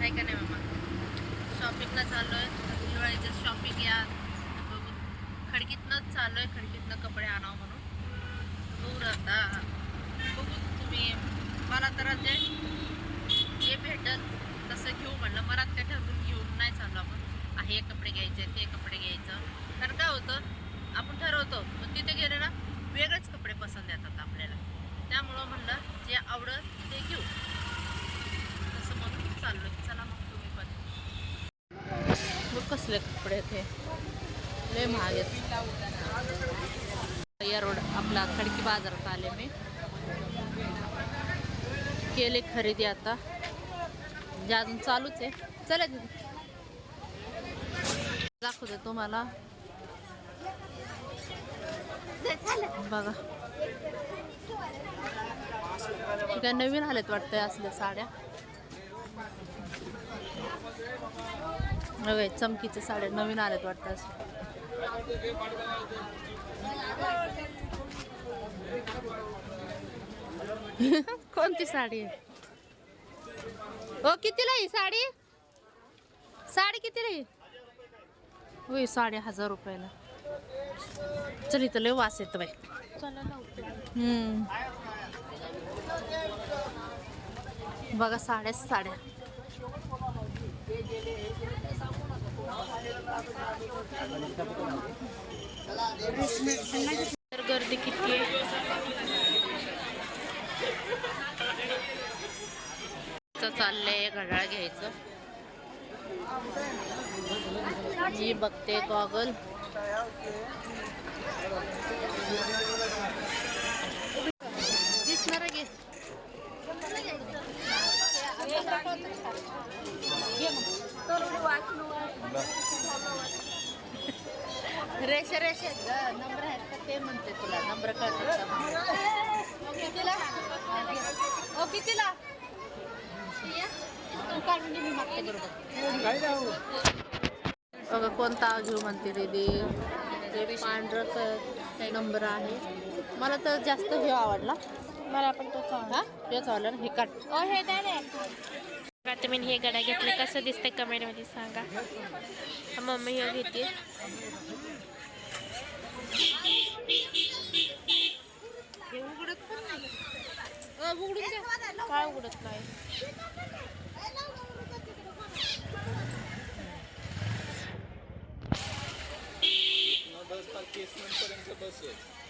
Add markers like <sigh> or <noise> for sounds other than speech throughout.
काय का नाही मामा? शॉपिंगला चाललो आहे दिवाळीचं शॉपिंग या बघू खडकीतनंच चाललो आहे खडकीतनं कपडे आणावं म्हणून. दूर आता. बघू तुम्ही. मला तर जे जे भेटल तसं घेऊ म्हणलं. मनात काय ठरवून घेऊन नाही चाललो आपण. आहे हे कपडे घ्यायचे ते कपडे घ्यायचं. कारण काय होतं. आपण ठरवतो. पण तिथे गेले ना वेगळेच कपडे पसंत येतात आपल्याला. त्यामुळं म्हणलं जे आवडत ते घेऊ. चाललो चला मग तुम्ही पण. कसले कपडे आहेत हे? लय महाग आहेत. या रोड आपला खडकी बाजारात आले मी. केले खरेदी आता. म्हणजे अजून चालूच आहे. चला दाखवते तुम्हाला. बघा. काय नवीन आलेत वाटतंय असल्या साड्या? नव्हे चमकीच्या साड्या नवीन आल्यात वाटतं असं. <laughs> कोणती साडी? ओ कितीला ही साडी? साडी कितीला ही होय साडे हजार रुपयाला. चल इथं लय वास येतं बाई. हम्म. बघा साड्याच साड्या. तर गर्दी किती आहे? चाललंय घड्याळ घ्यायचं. मी बघते गॉगल. दिसणार घे. रेषा रेषा. आहेत ग नंबर आहेत का ते म्हणते तुला. नंबर कळतात का? कितीला? ओ कितीला? मी मागते बरोबर. बघा कोणता घेऊ म्हणते दीदी? ते पांढरं नंबर आहे. मला तर जास्त हे आवडला. मला पण तो हा? हेच आवडला ना हे काट ओ हे नाही रे बघा तुम्ही हे गड्या घेतले कसं दिसतंय कमेंटमध्ये सांगा हा मम्मी हे घेते हे उघडत पण नाही। अ, उघडून द्या काय उघडत नाही?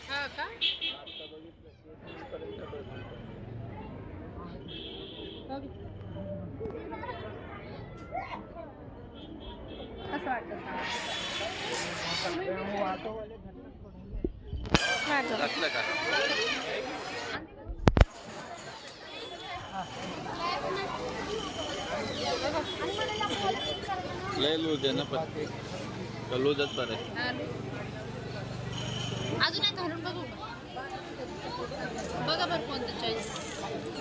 हा। का? कसं वाटतं घातलं का लय लूज आहे ना पण. लूजच बरं आहे. अजून एक घालून बघू. बघा बरं कोणतं चॉईस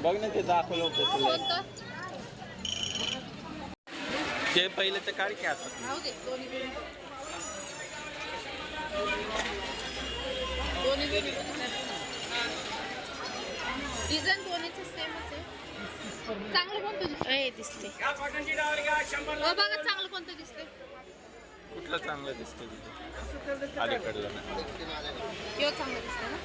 बघ ना ते दाखवलं होतं तुला. कोणतं? ते पहिले तर काढ की आता. राहू दे दोन्ही दोन्ही. दोन्ही दोन्ही डिझाईन दोन्हीचं सेमच आहे. चांगलं कोणतं दिसतं ए दिसते बघा चांगलं कोणतं दिसतंय? कुठलं चांगलं दिसतं तिथे? अलीकडलं ना किंवा चांगलं दिसतं ना?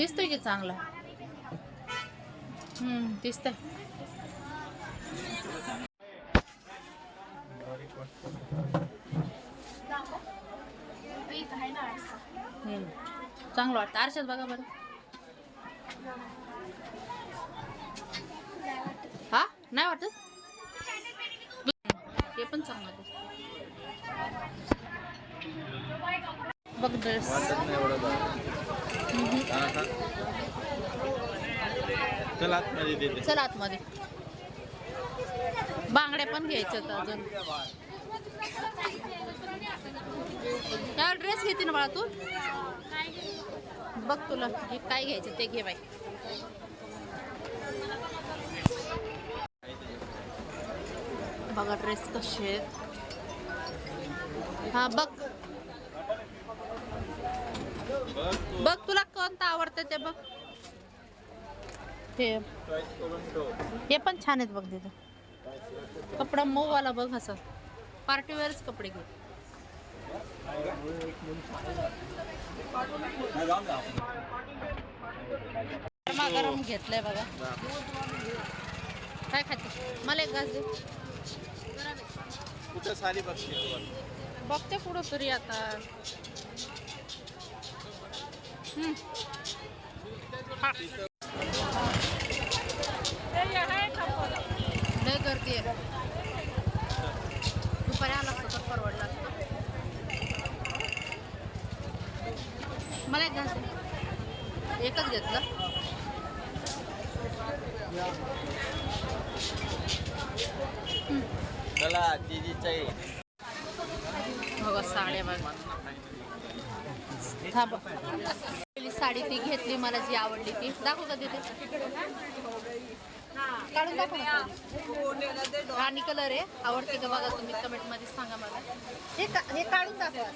दिसतोय की चांगला? हम्म दिसतंय. हम्म. चांगलं वाटतं. आरशात बघा बरं. हा? नाही वाटत? हे पण चांगलं बघ ड्रेस चल आतमध्ये देते चल आतमध्ये. बांगड्या पण घ्यायच्यात अजून. काय ड्रेस घेते ना बाळा तू? बघ तुला हे काय घ्यायचं ते घे बाई. बघा ड्रेस कसे आहेत. हा बघ. बघ तुला कोणतं आवडतं ते बघ. हे हे पण छान आहेत बघ तिथं. कपडा मऊवाला बघ असं. पार्टीवेअरच कपडे घे. गरमा गरम घेतलंय बघा. काय खाते? मला एक दे. कुठं साडी बघते? बघते पुढं तरी आता. लय गर्दी आहे. दुपारी आला असतं तर परवडला मला एक घास एकच घेतलं. चला दीदीच्या ये. बघा साड्या बघा थांब. पहिली साडी ती घेतली मला जी आवडली ती. दाखव का तिथे. काढून दाखव राणी कलर आहे. आवडते का बघा तुम्ही कमेंटमध्ये सांगा मला. हे हे काढून दाखवा.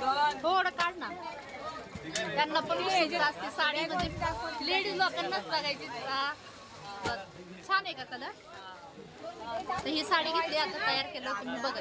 हो, थोडं काढ ना. त्यांना पण घ्यायची असते साडी म्हणजे लेडीज लोकांनाच बघायची. छान आहे का कलर तर ही साडी घेतली आता तयार केलं तुम्ही बघा.